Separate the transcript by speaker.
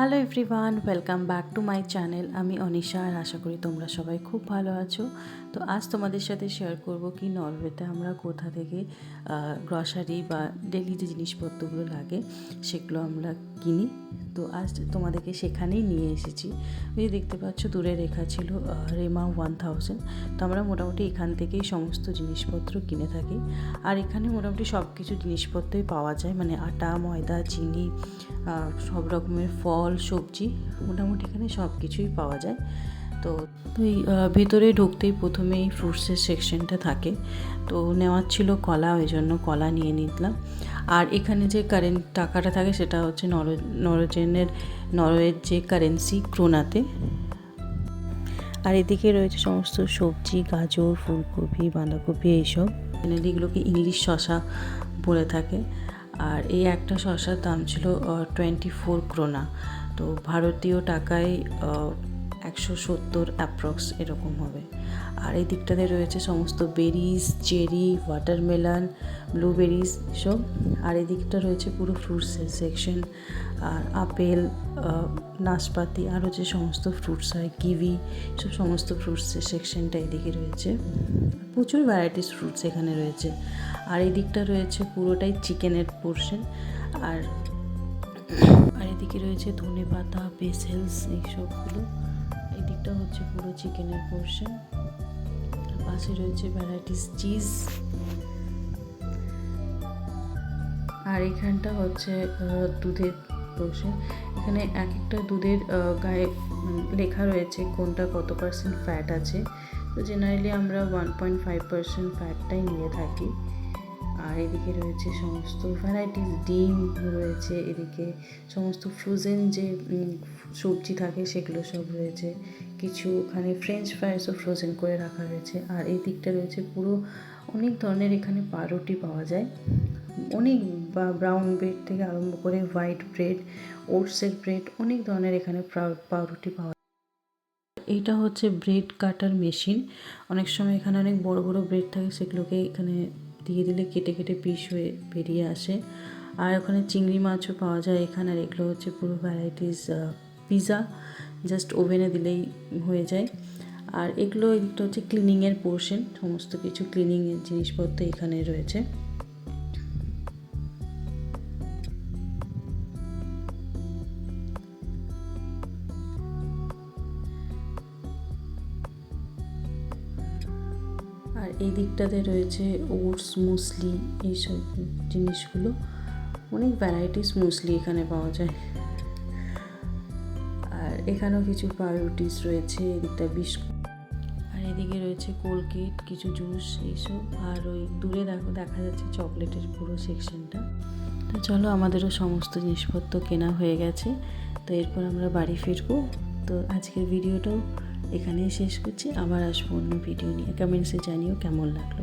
Speaker 1: Hello everyone welcome back to my channel আমি অনিশা আর আশা করি তোমরা সবাই খুব ভালো আছো। তো আজ তোমাদের সাথে শেয়ার করব কি নরওয়েতে আমরা কোথা থেকে গ্রসারি বা ডেলি যে জিনিসপত্রগুলো লাগে, সেগুলো আমরা কিনি। তো আজ তোমাদেরকে সেখানেই নিয়ে এসেছি। যে দেখতে পাচ্ছ, দূরে রেখা ছিল রেমা ওয়ান থাউজেন্ড তো আমরা মোটামুটি এখান থেকেই সমস্ত জিনিসপত্র কিনে থাকি। আর এখানে মোটামুটি সব কিছু জিনিসপত্রই পাওয়া যায়। মানে আটা, ময়দা, চিনি সব রকমের ফল সবজি, মোটামুটি এখানে সব কিছুই পাওয়া যায়। তো তুই ভেতরে ঢুকতেই প্রথমেই ফ্রুটসের সেকশনটা থাকে। তো নেওয়ার ছিল কলা, ওই জন্য কলা নিয়ে নিলাম। আর এখানে যে কারেন্ট টাকাটা থাকে সেটা হচ্ছে নর, নরজেনের, নরওয়ের যে কারেন্সি ক্রোনাতে আর এদিকে রয়েছে সমস্ত সবজি, গাজর, ফুলকপি, বাঁধাকপি, এইসব। এগুলোকে ইংলিশ শশা বলে থাকে। আর এই একটা শশার দাম ছিল টোয়েন্টি ফোর ক্রোনা তো ভারতীয় টাকায় একশো সত্তর অ্যাপ্রক্স এরকম হবে। আর এই দিকটাতে রয়েছে সমস্ত বেরিজ চেরি ওয়াটারমেলন ব্লুবেরিজ সব। আর এই দিকটা রয়েছে পুরো ফ্রুটসের সেকশন আর আপেল নাশপাতি আরও যে সমস্ত ফ্রুটস হয় কিউই সব সমস্ত ফ্রুটসের সেকশনটা এদিকে রয়েছে। প্রচুর ভ্যারাইটিস ফ্রুটস এখানে রয়েছে। আর এই দিকটা রয়েছে পুরোটাই চিকেনের পোর্শন আর আর এদিকে রয়েছে ধনে পাতা, বেসেলস এইসবগুলো। এই দিকটা হচ্ছে পুরো চিকেনের পোর্শন পাশে রয়েছে ভ্যারাইটিস চিজ আর এখানটা হচ্ছে দুধের পোর্শন এখানে এক একটা দুধের গায়ে লেখা রয়েছে কোনটা কত পার্সেন্ট ফ্যাট আছে। তো জেনারেলি আমরা ওয়ান পয়েন্ট ফাইভ পার্সেন্ট ফ্যাটটাই নিয়ে থাকি। আর এদিকে রয়েছে সমস্ত ভ্যারাইটিস ডিম রয়েছে, এদিকে সমস্ত ফ্রোজেন যে সবজি থাকে সেগুলো সব রয়েছে। কিছু ওখানে ফ্রেঞ্চ ফ্রাইসও ফ্রোজেন করে রাখা রয়েছে আর এই দিকটা রয়েছে পুরো অনেক ধরনের এখানে পাউরুটি পাওয়া যায়। অনেক বা ব্রাউন ব্রেড থেকে আরম্ভ করে হোয়াইট ব্রেড ওটসের ব্রেড অনেক ধরনের এখানে পাউরুটি পাওয়া এইটা হচ্ছে ব্রেড কাটার মেশিন অনেক সময় এখানে অনেক বড় বড় ব্রেড থাকে সেগুলোকে এখানে দিয়ে দিলে কেটে কেটে পিস হয়ে বেরিয়ে আসে। আর ওখানে চিংড়ি মাছও পাওয়া যায় এখানে, আর এগুলো হচ্ছে পুরো ভ্যারাইটিস পিৎজা জাস্ট ওভেনে দিলেই হয়ে যায়। আর এগুলো একটু হচ্ছে ক্লিনিংয়ের পোর্শন সমস্ত কিছু ক্লিনিংয়ের জিনিসপত্র এখানে রয়েছে। আর এই দিকটাতে রয়েছে ওটস, মুসলি এইসব জিনিসগুলো। অনেক ভ্যারাইটিস মুসলি এখানে পাওয়া যায়। আর এখানেও কিছু পাউরুটিস রয়েছে এদিকটা বিস্কুট। আর এদিকে রয়েছে কোলগেট কিছু জুস এইসব। আর ওই দূরে দেখো, দেখা যাচ্ছে চকলেটের পুরো সেকশনটা তো চলো, আমাদেরও সমস্ত জিনিসপত্র কেনা হয়ে গেছে। তো এরপর আমরা বাড়ি ফিরবো। তো আজকের ভিডিওটাও এখানেই শেষ করছি। আবার আসব অন্য ভিডিও নিয়ে। কমেন্টসে জানিও কেমন লাগল।